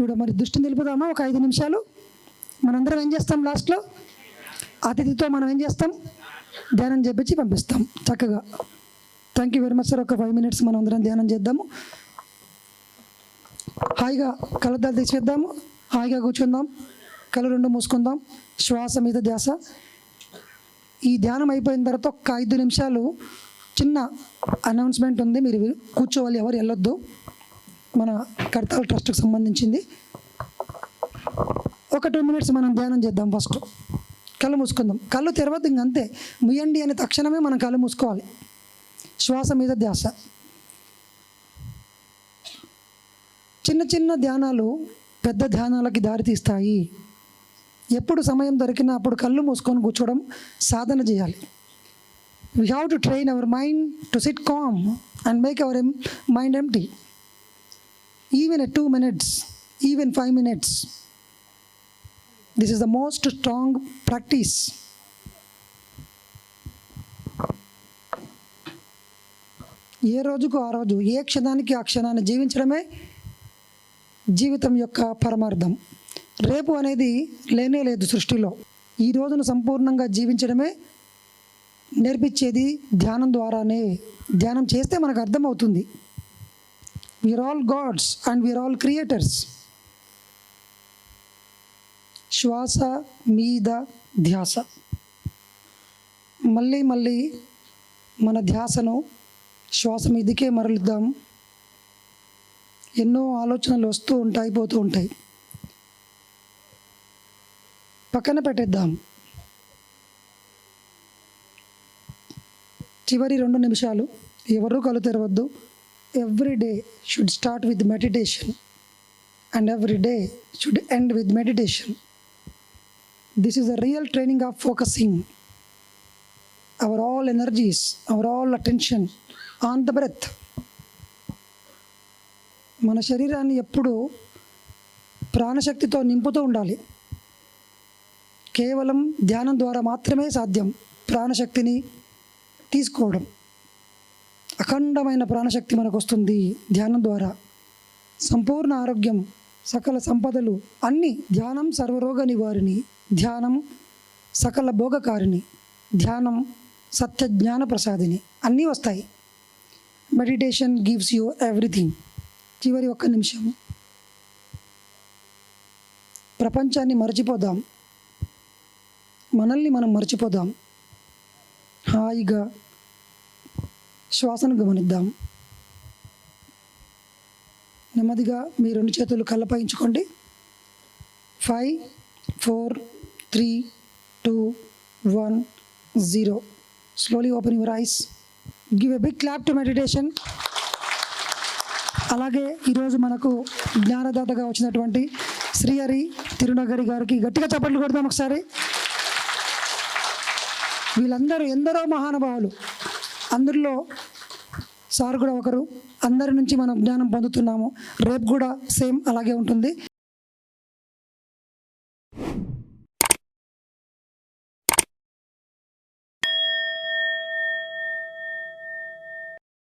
చూడ మరి దృష్టిని తెలుపుదామా ఒక ఐదు నిమిషాలు. మనందరం ఏం చేస్తాం లాస్ట్లో? అతిథితో మనం ఏం చేస్తాం? ధ్యానం చేపించి పంపిస్తాం చక్కగా. Thank you very much sir ఒక ఫైవ్ మినిట్స్ మనం అందరం ధ్యానం చేద్దాము. హాయిగా కళ్ళద్దాలు తీసివేద్దాము హాయిగా కూర్చుందాం. కళ్ళు రెండు మూసుకుందాం. శ్వాస మీద ధ్యాస. ఈ ధ్యానం అయిపోయిన తర్వాత ఒక ఐదు నిమిషాలు చిన్న అనౌన్స్మెంట్ ఉంది. మీరు కూర్చోవాలి ఎవరు వెళ్ళొద్దు. మన కర్తాల ట్రస్ట్కి సంబంధించింది. ఒక టూ మినిట్స్ మనం ధ్యానం చేద్దాం ఫస్ట్. కళ్ళు మూసుకుందాం. కళ్ళు తెరవద్దు ఇంక అంతే. ముయ్యండి అనే తక్షణమే మనం కళ్ళు మూసుకోవాలి. శ్వాస మీద ధ్యాస. చిన్న చిన్న ధ్యానాలు పెద్ద ధ్యానాలకి దారితీస్తాయి ఎప్పుడు సమయం దొరికినా అప్పుడు కళ్ళు మూసుకొని కూర్చోవడం సాధన చేయాలి. We have to train our mind to sit calm and make our mind empty even a two minutes even five minutes this is the most strong practice ఏ రోజుకు ఆ రోజు ఏ క్షణానికి ఆ క్షణాన్ని జీవించడమే జీవితం యొక్క పరమార్థం. రేపు అనేది లేనే లేదు సృష్టిలో. ఈ రోజును సంపూర్ణంగా జీవించడమే నేర్పించేది ధ్యానం ద్వారానే. ధ్యానం చేస్తే మనకు అర్థమవుతుంది. We are all gods and we are all creators శ్వాస మీద ధ్యాస మళ్ళీ మళ్ళీ మన ధ్యాసను శ్వాస మీదకే మరలుద్దాం. ఎన్నో ఆలోచనలు వస్తూ ఉంటాయి పోతూ ఉంటాయి. పక్కన పెట్టేద్దాం. చివరి రెండు నిమిషాలు. ఎవరు కలు తెరవద్దు. Every day should start with meditation and every day should end with meditation this is the real training of focusing our all energies our all attention on the breath మన శరీరాన్ని ఎప్పుడూ ప్రాణశక్తితో నింపుతూ ఉండాలి. కేవలం ధ్యానం ద్వారా మాత్రమే సాధ్యం ప్రాణశక్తిని తీసుకోవడం. అఖండమైన ప్రాణశక్తి మనకు వస్తుంది ధ్యానం ద్వారా. సంపూర్ణ ఆరోగ్యం సకల సంపదలు అన్నీ ధ్యానం సర్వరోగ నివారిణి. ధ్యానం సకల భోగకారిణి. ధ్యానం సత్య జ్ఞాన ప్రసాదిని. అన్నీ వస్తాయి. Meditation gives you everything. చివరి ఒక్క నిమిషం. ప్రపంచాన్ని మర్చిపోదాం. మనల్ని మనం మర్చిపోదాం. హాయిగా శ్వాసను గమనిద్దాం. నెమ్మదిగా మీ రెండు చేతులు కళ్ళపయించుకోండి five four three two one zero slowly open your eyes give a big clap to meditation అలాగే ఈరోజు మనకు జ్ఞానదాతగా వచ్చినటువంటి శ్రీహరి తిరునగరి గారికి గట్టిగా చప్పట్లు కొడదాం ఒకసారి. వీళ్ళందరూ ఎందరో మహానుభావులు. అందరిలో సార్ కూడా ఒకరు. అందరి నుంచి మనం జ్ఞానం పొందుతున్నాము. రేపు కూడా సేమ్ అలాగే ఉంటుంది.